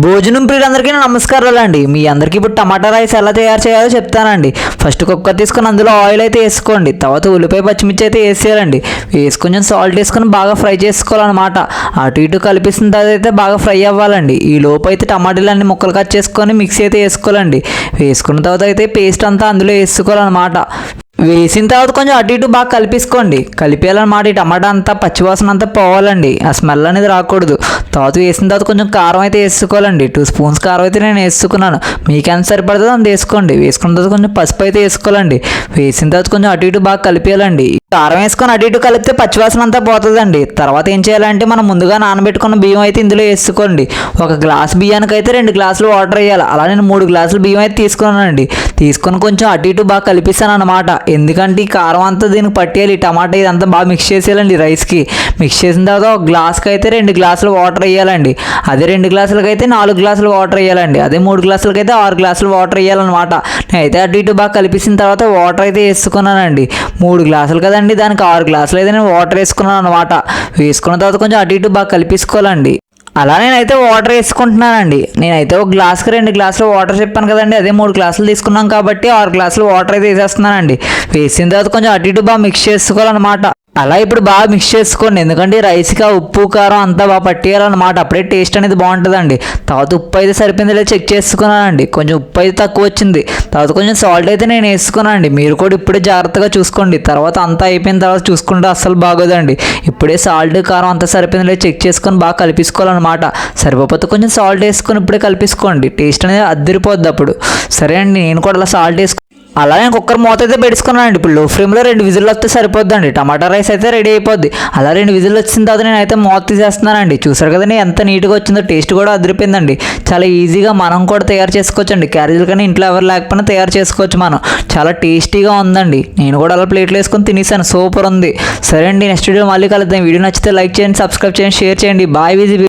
భోజనం ప్రియులందరికీ నమస్కారాలు అండి. మీ అందరికీ ఇప్పుడు టమాటా రైస్ ఎలా తయారు చేయాలో చెప్తానండి. ఫస్ట్ కుక్కర్ తీసుకొని అందులో ఆయిల్ అయితే వేసుకోండి. తర్వాత ఉల్లిపాయ పచ్చిమిర్చి అయితే వేసేయాలండి. వేసుకొని కొంచెం సాల్ట్ వేసుకొని బాగా ఫ్రై చేసుకోవాలన్నమాట. అటు ఇటు కలిపిసిన తర్వాత అయితే బాగా ఫ్రై అవ్వాలండి. ఈ లోపు అయితే టమాటాలు అన్ని ముక్కలు కట్ చేసుకొని మిక్సీ అయితే వేసుకోవాలండి. వేసుకున్న తర్వాత అయితే పేస్ట్ అంతా అందులో వేసుకోవాలన్నమాట. వేసిన తర్వాత కొంచెం అటు ఇటు బాగా కలిపేసుకోండి. కలిపేయాలన్నమాట. ఈ టమాటా అంతా పచ్చివాసన అంతా పోవాలండి. ఆ స్మెల్ అనేది రాకూడదు. తర్వాత వేసిన తర్వాత కొంచెం కారం అయితే వేసుకోవాలండి. టూ స్పూన్స్ కారం అయితే నేను వేసుకున్నాను. మీకు ఎంత సరిపడుతుందో అంత వేసుకోండి. వేసుకున్న తర్వాత కొంచెం పసుపు అయితే వేసుకోవాలండి. వేసిన తర్వాత కొంచెం అటు ఇటు బాగా కలిపేయాలండి. కారం వేసుకొని అటు ఇటు కలిపితే పచ్చివాసన అంతా పోతుందండి. తర్వాత ఏం చేయాలంటే మనం ముందుగా నానబెట్టుకున్న బియ్యం అయితే ఇందులో వేసుకోండి. ఒక గ్లాస్ బియ్యానికి అయితే రెండు గ్లాసులు వాటర్ వేయాలి. అలా నేను మూడు గ్లాసులు బియ్యం అయితే తీసుకున్నానండి. తీసుకొని కొంచెం అటు ఇటు బాగా కలిపిస్తాను అనమాట ఎందుకంటే ఈ కారం అంతా దీనికి పట్టేయాలి. టమాటా ఇదంతా బాగా మిక్స్ చేసేయాలండి రైస్కి. మిక్స్ చేసిన తర్వాత ఒక గ్లాస్కి అయితే రెండు గ్లాసులు వాటర్ వాటర్ వేయాలండి అదే రెండు గ్లాసులకైతే అయితే నాలుగు గ్లాసులు వాటర్ వేయాలండి అదే మూడు గ్లాసులకి అయితే ఆరు గ్లాసులు వాటర్ వేయాలన్నమాట నేనైతే అటు ఇటు బాగా కలిపేసిన తర్వాత వాటర్ అయితే వేసుకున్నానండి. మూడు గ్లాసులు కదండి దానికి ఆరు గ్లాసులు అయితే నేను వాటర్ వేసుకున్నాను అనమాట వేసుకున్న తర్వాత కొంచెం అటు ఇటు బాగా కలిపేసుకోవాలండి. అలా నేనైతే వాటర్ వేసుకుంటున్నానండి. నేనైతే ఒక గ్లాస్కి రెండు గ్లాసులు వాటర్ చెప్పాను కదండి అదే మూడు గ్లాసులు తీసుకున్నాం కాబట్టి ఆరు గ్లాసులు వాటర్ అయితే వేసేస్తున్నానండి. వేసిన తర్వాత కొంచెం అటు ఇటు బాగా మిక్స్ చేసుకోవాలన్నమాట. అలా ఇప్పుడు బాగా మిక్స్ చేసుకోండి. ఎందుకంటే రైస్కి ఆ ఉప్పు కారం అంతా బాగా పట్టేయాలన్నమాట. అప్పుడే టేస్ట్ అనేది బాగుంటుందండి. తర్వాత ఉప్పు అయితే సరిపోయింది లేదా చెక్ చేసుకున్నానండి. కొంచెం ఉప్పు అయితే తక్కువ వచ్చింది. తర్వాత కొంచెం సాల్ట్ అయితే నేను వేసుకున్నానండి. మీరు కూడా ఇప్పుడే జాగ్రత్తగా చూసుకోండి. తర్వాత అంతా అయిపోయిన తర్వాత చూసుకుంటే అస్సలు బాగోదండి. ఇప్పుడే సాల్ట్ కారం అంతా సరిపోయింది లేదా చెక్ చేసుకొని బాగా కలిపించుకోవాలన్నమాట సరిపోతే కొంచెం సాల్ట్ వేసుకొని ఇప్పుడే కలిపేసుకోండి. టేస్ట్ అనేది అద్దరిపోద్ది అప్పుడు. సరే అండి నేను కూడా అలా సాల్ట్ వేసుకు అలా నేను కుక్కర్ మూత అయితే పెట్టుకున్నానండి ఇప్పుడు లో ఫ్లేమ్లో రెండు విజిల్లు వస్తే సరిపోద్దండి. టమాటా రైస్ అయితే రెడీ అయిపోద్ది. అలా రెండు విజిల్ వచ్చిన తర్వాత నేను అయితే మూత తీసేస్తున్నానండి. చూసారు కదండి ఎంత నీట్గా వచ్చిందో టేస్ట్ కూడా అదిరిపోయిందండి. చాలా ఈజీగా మనం కూడా తయారు చేసుకోవచ్చండి. క్యారేజీలు కానీ ఇంట్లో ఎవరు లేకపోయినా తయారు చేసుకోవచ్చు మనం. చాలా టేస్టీగా ఉందండి. నేను కూడా అలా ప్లేట్లు వేసుకొని తినేసాను. సూపర్ ఉంది. సరే అండి నెక్స్ట్ వీడియో మళ్ళీ కలుద్దాం. వీడియో నచ్చితే లైక్ చేయండి సబ్స్క్రైబ్ చేయండి షేర్ చేయండి. బాయ్ విజి